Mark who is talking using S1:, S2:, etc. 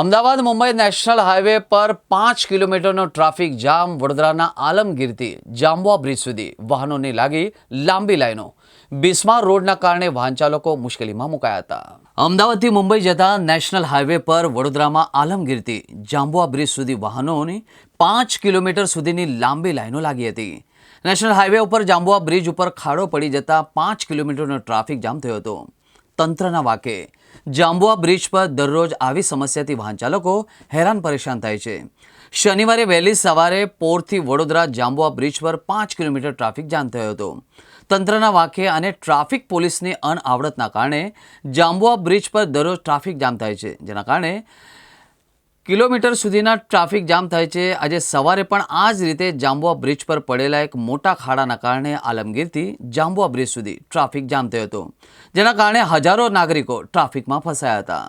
S1: Ahmedabad Mumbai national highway પર પાંચ કિલોમીટરનો ટ્રાફિક જામ વડોદરાના આલમગીરથી જાંબુઆ બ્રિજ સુધી વાહનોની લાગી લાંબી લાઈનો. બિસ્માર રોડના કારણે વાહન ચાલકો મુશ્કેલીમાં મુકાયા હતા. અમદાવાદથી મુંબઈ જતા નેશનલ હાઈવે પર વડોદરામાં આલમગીરથી જાંબવા બ્રિજ સુધી વાહનોની પાંચ કિલોમીટર સુધીની લાંબી લાઈનો લાગી હતી. નેશનલ હાઈવે ઉપર જાંબુઆ બ્રિજ ઉપર ખાડો પડી જતા પાંચ કિલોમીટરનો ટ્રાફિક જામ થયો હતો. તંત્રના વાકે. જાંબુઆ બ્રિજ પર દરરોજ આવી સમસ્યાથી વાહન ચાલકો હેરાન પરેશાન થાય છે. શનિવારે વહેલી સવારે પોરથી વડોદરા જાંબુઆ બ્રિજ પર પાંચ કિલોમીટર ટ્રાફિક જામ થયો હતો. તંત્રના વાકે અને ટ્રાફિક પોલીસની અનઆવડતના કારણે જાંબુઆ બ્રિજ પર દરરોજ ટ્રાફિક જામ થાય છે, જેના કારણે કિલોમીટર સુધીના ટ્રાફિક જામ થાય છે. આજે સવારે પણ આ જ રીતે જાંબુઆ બ્રિજ પર પડેલા એક મોટા ખાડાના કારણે આલમગીરથી જાંબુઆ બ્રિજ સુધી ટ્રાફિક જામ થયો હતો, જેના કારણે હજારો નાગરિકો ટ્રાફિકમાં ફસાયા હતા.